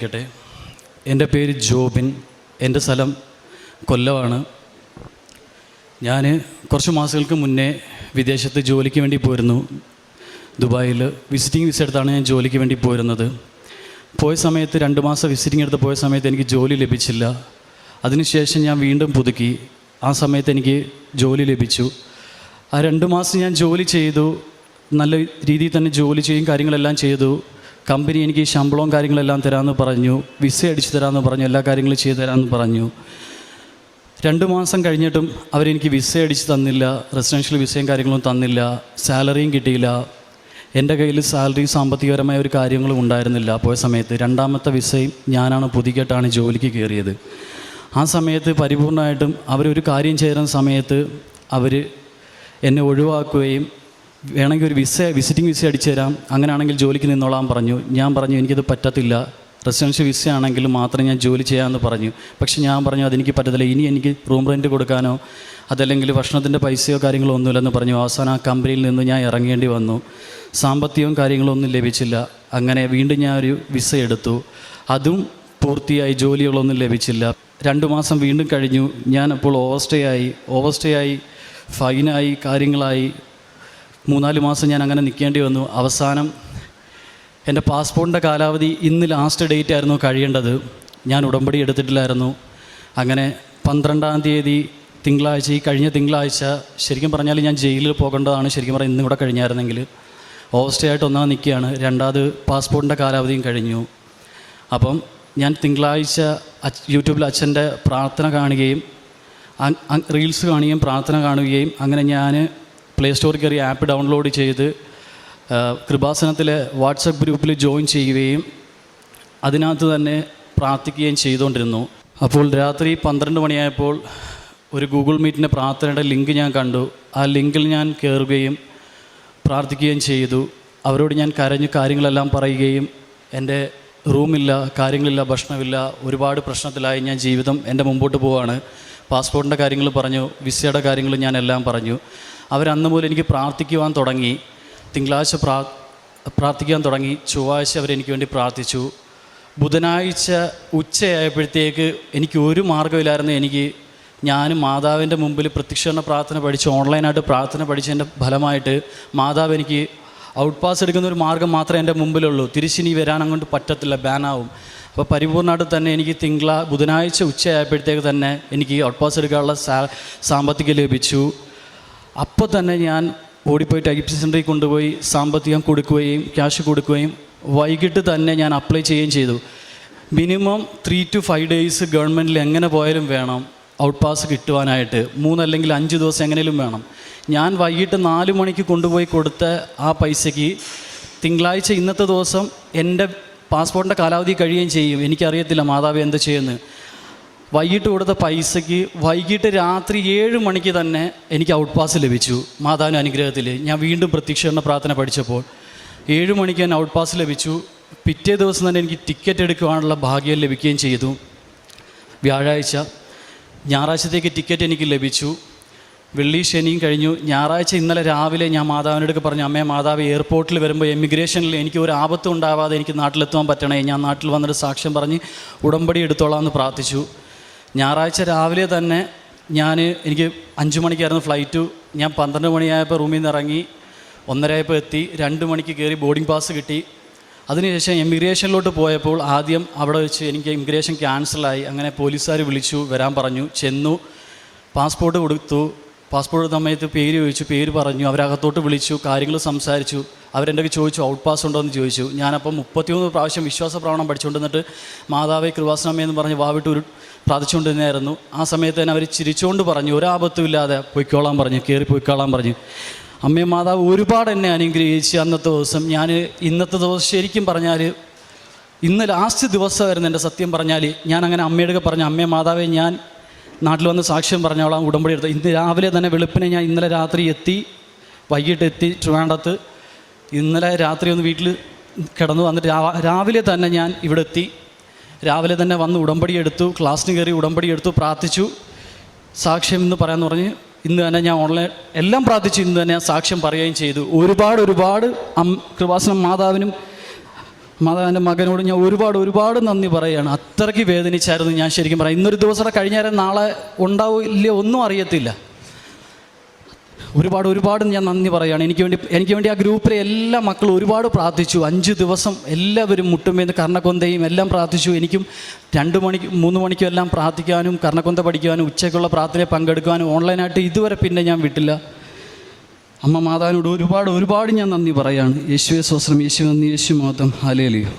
ക്കട്ടെ എന്റെ പേര് ജോബിൻ. എന്റെ സ്ഥലം കൊല്ലമാണ് ഞാൻ കുറച്ച് മാസങ്ങൾക്ക് മുന്നേ വിദേശത്ത് ജോലിക്ക് വേണ്ടി പോയിരുന്നു. ദുബായിൽ വിസിറ്റിംഗ് വിസ എടുത്താണ് ഞാൻ ജോലിക്ക് വേണ്ടി പോയിരുന്നത് പോയ സമയത്ത് രണ്ട് മാസം വിസിറ്റിംഗ് എടുത്ത് പോയ സമയത്ത് എനിക്ക് ജോലി ലഭിച്ചില്ല. അതിനുശേഷം ഞാൻ വീണ്ടും പുതുക്കി. ആ സമയത്ത് എനിക്ക് ജോലി ലഭിച്ചു. ആ രണ്ട് മാസം ഞാൻ ജോലി ചെയ്തു. നല്ല രീതിയിൽ തന്നെ ജോലി ചെയ്യും കാര്യങ്ങളെല്ലാം ചെയ്തു. കമ്പനി എനിക്ക് ശമ്പളവും കാര്യങ്ങളെല്ലാം തരാമെന്ന് പറഞ്ഞു വിസ അടിച്ചു തരാമെന്ന് പറഞ്ഞു എല്ലാ കാര്യങ്ങളും ചെയ്തു തരാമെന്ന് പറഞ്ഞു. രണ്ട് മാസം കഴിഞ്ഞിട്ടും അവരെനിക്ക് വിസ അടിച്ച് തന്നില്ല റെസിഡൻഷ്യൽ വിസയും കാര്യങ്ങളും തന്നില്ല സാലറിയും കിട്ടിയില്ല. എന്റെ കയ്യിൽ സാലറി സാമ്പത്തികപരമായ ഒരു കാര്യങ്ങളും ഉണ്ടായിരുന്നില്ല പോയ സമയത്ത്. രണ്ടാമത്തെ വിസയും ഞാനാണ് പുതുക്കിയിട്ടാണ് ജോലിക്ക് കയറിയത്. ആ സമയത്ത് പരിപൂർണമായിട്ടും അവരൊരു കാര്യം ചേരുന്ന സമയത്ത് അവർ എന്നെ ഒഴിവാക്കുകയും വേണമെങ്കിൽ ഒരു വിസ വിസിറ്റിംഗ് വിസ അടിച്ചു തരാം. അങ്ങനെയാണെങ്കിൽ ജോലിക്ക് നിന്നോളാം പറഞ്ഞു. ഞാൻ പറഞ്ഞു എനിക്കത് പറ്റത്തില്ല. റെസിഡൻഷ്യൽ വിസ ആണെങ്കിൽ മാത്രമേ ഞാൻ ജോലി ചെയ്യാമെന്ന് പറഞ്ഞു. പക്ഷേ ഞാൻ പറഞ്ഞു അതെനിക്ക് പറ്റത്തില്ല. ഇനി എനിക്ക് റൂം റെന്റ് കൊടുക്കാനോ അതല്ലെങ്കിൽ ഭക്ഷണത്തിന്റെ പൈസയോ കാര്യങ്ങളോ ഒന്നുമില്ലെന്ന് പറഞ്ഞു. അവസാനം ആ കമ്പനിയിൽ നിന്ന് ഞാൻ ഇറങ്ങേണ്ടി വന്നു. സാമ്പത്തികവും കാര്യങ്ങളോ ഒന്നും ലഭിച്ചില്ല. അങ്ങനെ വീണ്ടും ഞാൻ ഒരു വിസ എടുത്തു. അതും പൂർത്തിയായി. ജോലികളൊന്നും ലഭിച്ചില്ല. രണ്ട് മാസം വീണ്ടും കഴിഞ്ഞു. ഞാൻ അപ്പോൾ ഓവർസ്റ്റേ ആയി. ഓവർസ്റ്റേ ആയി ഫൈനായി കാര്യങ്ങളായി. മൂന്നാൽ മാസം ഞാൻ അങ്ങനെ നിൽക്കേണ്ടി വന്നു. അവസാനം എന്റെ പാസ്പോർട്ടിന്റെ കാലാവധി ഇന്ന് ലാസ്റ്റ് ഡേറ്റ് ആയിരുന്നു കഴിയേണ്ടത്. ഞാൻ ഉടമ്പടി എടുത്തിട്ടില്ലായിരുന്നു. അങ്ങനെ പന്ത്രണ്ടാം തീയതി തിങ്കളാഴ്ച ഈ കഴിഞ്ഞ തിങ്കളാഴ്ച ശരിക്കും പറഞ്ഞാൽ ഞാൻ ജയിലിൽ പോകേണ്ടതാണ് ശരിക്കും പറഞ്ഞാൽ ഇന്നും കൂടെ കഴിഞ്ഞായിരുന്നെങ്കിൽ. ആയിട്ട് ഒന്നാം നിൽക്കുകയാണ്. രണ്ടാമത് പാസ്പോർട്ടിന്റെ കാലാവധിയും കഴിഞ്ഞു. അപ്പം ഞാൻ തിങ്കളാഴ്ച യൂട്യൂബിൽ അച്ഛന്റെ പ്രാർത്ഥന കാണുകയും റീൽസ് കാണുകയും പ്രാർത്ഥന കാണുകയും അങ്ങനെ ഞാൻ പ്ലേ സ്റ്റോറിൽ കയറി ആപ്പ് ഡൗൺലോഡ് ചെയ്ത് കൃപാസനത്തിലെ വാട്സപ്പ് ഗ്രൂപ്പിൽ ജോയിൻ ചെയ്യുകയും അതിനകത്ത് തന്നെ പ്രാർത്ഥിക്കുകയും ചെയ്തുകൊണ്ടിരുന്നു. അപ്പോൾ രാത്രി പന്ത്രണ്ട് മണിയായപ്പോൾ ഒരു ഗൂഗിൾ മീറ്റിന്റെ പ്രാർത്ഥനയുടെ ലിങ്ക് ഞാൻ കണ്ടു. ആ ലിങ്കിൽ ഞാൻ കയറുകയും പ്രാർത്ഥിക്കുകയും ചെയ്തു. അവരോട് ഞാൻ കരഞ്ഞ് കാര്യങ്ങളെല്ലാം പറയുകയും എന്റെ റൂമില്ല കാര്യങ്ങളില്ല ഭക്ഷണമില്ല ഒരുപാട് പ്രശ്നത്തിലായി ഞാൻ ജീവിതം എന്റെ മുമ്പോട്ട് പോവാണ്. പാസ്പോർട്ടിന്റെ കാര്യങ്ങൾ പറഞ്ഞു വിസയുടെ കാര്യങ്ങൾ ഞാൻ എല്ലാം പറഞ്ഞു. അവരന്ന് മുതൽ എനിക്ക് പ്രാർത്ഥിക്കുവാൻ തുടങ്ങി. തിങ്കളാഴ്ച പ്രാ പ്രാർത്ഥിക്കാൻ തുടങ്ങി. ചൊവ്വാഴ്ച അവരെനിക്ക് വേണ്ടി പ്രാർത്ഥിച്ചു. ബുധനാഴ്ച ഉച്ചയായപ്പോഴത്തേക്ക് എനിക്ക് ഒരു മാർഗമില്ലായിരുന്നു. എനിക്ക് ഞാനും മാതാവിന്റെ മുമ്പിൽ പ്രത്യക്ഷണ പ്രാർത്ഥന പഠിച്ച് ഓൺലൈനായിട്ട് പ്രാർത്ഥന പഠിച്ചതിന്റെ ഫലമായിട്ട് മാതാവ് എനിക്ക് ഔട്ട് പാസ് എടുക്കുന്ന ഒരു മാർഗം മാത്രമേ എന്റെ മുമ്പിലുള്ളൂ. തിരിച്ചിനി വരാൻ അങ്ങോട്ട് പറ്റത്തില്ല ബാനാവും. അപ്പോൾ പരിപൂർണമായിട്ട് തന്നെ എനിക്ക് തിങ്കള ബുധനാഴ്ച ഉച്ചയായപ്പോഴത്തേക്ക് തന്നെ എനിക്ക് ഔട്ട് പാസ് എടുക്കാനുള്ള സാമ്പത്തികം ലഭിച്ചു. അപ്പോൾ തന്നെ ഞാൻ ഓടിപ്പോയി ടൈപ്പ് സെന്ററിൽ കൊണ്ടുപോയി സാമ്പത്തികം കൊടുക്കുകയും ക്യാഷ് കൊടുക്കുകയും വൈകിട്ട് തന്നെ ഞാൻ അപ്ലൈ ചെയ്യുകയും ചെയ്തു. Minimum three to five days ഗവൺമെന്റിൽ എങ്ങനെ പോയാലും വേണം ഔട്ട് പാസ് കിട്ടുവാനായിട്ട് മൂന്നല്ലെങ്കിൽ അഞ്ച് ദിവസം എങ്ങനെയും വേണം. ഞാൻ വൈകിട്ട് നാല് മണിക്ക് കൊണ്ടുപോയി കൊടുത്ത ആ പൈസയ്ക്ക് തിങ്കളാഴ്ച ഇന്നത്തെ ദിവസം എന്റെ പാസ്പോർട്ടിന്റെ കാലാവധി കഴിയുകയും ചെയ്യും. എനിക്കറിയത്തില്ല മാതാവ് എന്ത് ചെയ്യുന്നത് വൈകിട്ട് കൊടുത്ത പൈസയ്ക്ക് വൈകിട്ട് രാത്രി ഏഴ് മണിക്ക് തന്നെ എനിക്ക് ഔട്ട് പാസ് ലഭിച്ചു മാതാവിന് അനുഗ്രഹത്തിൽ. ഞാൻ വീണ്ടും പ്രത്യക്ഷീകരണ പ്രാർത്ഥന പഠിച്ചപ്പോൾ ഏഴ് മണിക്ക് തന്നെ ഔട്ട് പാസ് ലഭിച്ചു. പിറ്റേ ദിവസം തന്നെ എനിക്ക് ടിക്കറ്റ് എടുക്കുവാനുള്ള ഭാഗ്യം ലഭിക്കുകയും ചെയ്തു. വ്യാഴാഴ്ച ഞായറാഴ്ചത്തേക്ക് ടിക്കറ്റ് എനിക്ക് ലഭിച്ചു. വെള്ളി ശനിയും കഴിഞ്ഞു. ഞായറാഴ്ച ഇന്നലെ രാവിലെ ഞാൻ മാതാവിനടുക്ക് പറഞ്ഞു അമ്മേ മാതാവ് എയർപോർട്ടിൽ വരുമ്പോൾ എമിഗ്രേഷനിൽ എനിക്ക് ഒരു ആപത്തും ഉണ്ടാവാതെ എനിക്ക് നാട്ടിലെത്തുവാൻ പറ്റണേ. ഞാൻ നാട്ടിൽ വന്നിട്ട് സാക്ഷ്യം പറഞ്ഞ് ഉടമ്പടി എടുത്തോളാം എന്ന് പ്രാർത്ഥിച്ചു. ഞായറാഴ്ച രാവിലെ തന്നെ ഞാൻ എനിക്ക് അഞ്ച് മണിക്കായിരുന്നു ഫ്ലൈറ്റ് ഞാൻ പന്ത്രണ്ട് മണിയായപ്പോൾ റൂമിൽ നിന്ന് ഇറങ്ങി ഒന്നരയായപ്പോൾ എത്തി രണ്ട് മണിക്ക് കയറി ബോർഡിംഗ് പാസ് കിട്ടി. അതിനുശേഷം എമിഗ്രേഷനിലോട്ട് പോയപ്പോൾ ആദ്യം അവിടെ വെച്ച് എനിക്ക് ഇമിഗ്രേഷൻ ക്യാൻസലായി അങ്ങനെ പോലീസുകാർ വിളിച്ചു വരാൻ പറഞ്ഞു. ചെന്നു പാസ്പോർട്ട് കൊടുത്തു. പാസ്പോർട്ട് സമയത്ത് പേര് ചോദിച്ചു പേര് പറഞ്ഞു അവരകത്തോട്ട് വിളിച്ചു കാര്യങ്ങൾ സംസാരിച്ചു. അവരെന്റെ ചോദിച്ചു ഔട്ട് പാസ് ഉണ്ടോ എന്ന് ചോദിച്ചു. ഞാനപ്പം മുപ്പത്തിമൂന്ന് പ്രാവശ്യം വിശ്വാസ പ്രവണം പഠിച്ചുകൊണ്ടിരുന്നിട്ട് മാതാവേ കൃപാസനമേ എന്ന് പറഞ്ഞ് വാവിട്ട് ഒരു പ്രാർത്ഥിച്ചുകൊണ്ടിരുന്നായിരുന്നു. ആ സമയത്ത് തന്നെ അവർ ചിരിച്ചുകൊണ്ട് പറഞ്ഞു ഒരാപത്തും ഇല്ലാതെ പൊയ്ക്കോളാൻ പറഞ്ഞു കയറി പൊയ്ക്കോളാൻ പറഞ്ഞു. അമ്മയും മാതാവ് ഒരുപാട് എന്നെ അനുഗ്രഹിച്ച് അന്നത്തെ ദിവസം ഞാൻ ഇന്നത്തെ ദിവസം ശരിക്കും പറഞ്ഞാൽ ഇന്ന് ലാസ്റ്റ് ദിവസമായിരുന്നു എന്റെ സത്യം പറഞ്ഞാൽ ഞാൻ അങ്ങനെ അമ്മയുടെ പറഞ്ഞു അമ്മേ മാതാവേ ഞാൻ നാട്ടിൽ വന്ന് സാക്ഷ്യം പറഞ്ഞോളാം ഉടമ്പടി എടുത്ത്. ഇന്ന് രാവിലെ തന്നെ വെളുപ്പിനെ ഞാൻ ഇന്നലെ രാത്രി എത്തി വൈകിട്ട് എത്തി ട്രിവാൻഡത്ത് ഇന്നലെ രാത്രി ഒന്ന് വീട്ടിൽ കിടന്നു വന്നിട്ട് രാവിലെ തന്നെ ഞാൻ ഇവിടെ എത്തി. രാവിലെ തന്നെ വന്ന് ഉടമ്പടി എടുത്തു ക്ലാസ്സിന് കയറി ഉടമ്പടി എടുത്തു പ്രാർത്ഥിച്ചു. സാക്ഷ്യം എന്ന് പറയാമെന്ന് പറഞ്ഞ് ഇന്ന് തന്നെ ഞാൻ ഓൺലൈൻ എല്ലാം പ്രാർത്ഥിച്ചു ഇന്ന് തന്നെ ഞാൻ സാക്ഷ്യം പറയുകയും ചെയ്തു. ഒരുപാട് ഒരുപാട് അം കൃപാസനം മാതാവിനും മാതാവിന്റെ മകനോട് ഞാൻ ഒരുപാട് ഒരുപാട് നന്ദി പറയുകയാണ് അത്രയ്ക്ക് വേദനിച്ചായിരുന്നു ഞാൻ ശരിക്കും പറയാം. ഇന്നൊരു ദിവസം കഴിഞ്ഞാൽ നാളെ ഉണ്ടാവും ഇല്ലയോ ഒന്നും അറിയത്തില്ല. ഒരുപാട് ഒരുപാട് ഞാൻ നന്ദി പറയുകയാണ് എനിക്ക് വേണ്ടി എനിക്ക് വേണ്ടി ആ ഗ്രൂപ്പിലെ എല്ലാ മക്കളും ഒരുപാട് പ്രാർത്ഥിച്ചു. അഞ്ച് ദിവസം എല്ലാവരും മുട്ടുമേന്ന് കർണക്കൊന്തയും എല്ലാം പ്രാർത്ഥിച്ചു. എനിക്കും രണ്ട് മണിക്ക് മൂന്ന് മണിക്കും എല്ലാം പ്രാർത്ഥിക്കാനും കർണക്കൊന്ത പഠിക്കാനും ഉച്ചയ്ക്കുള്ള പ്രാർത്ഥനയിൽ പങ്കെടുക്കാനും ഓൺലൈനായിട്ട് ഇതുവരെ പിന്നെ ഞാൻ വിട്ടില്ല. അമ്മ മാതാവിനോട് ഒരുപാട് ഒരുപാട് ഞാൻ നന്ദി പറയുകയാണ് യേശുവെ സ്വസ്ത്രം യേശു നന്ദി. യേശു മാത്രം ഹാലേലിയോ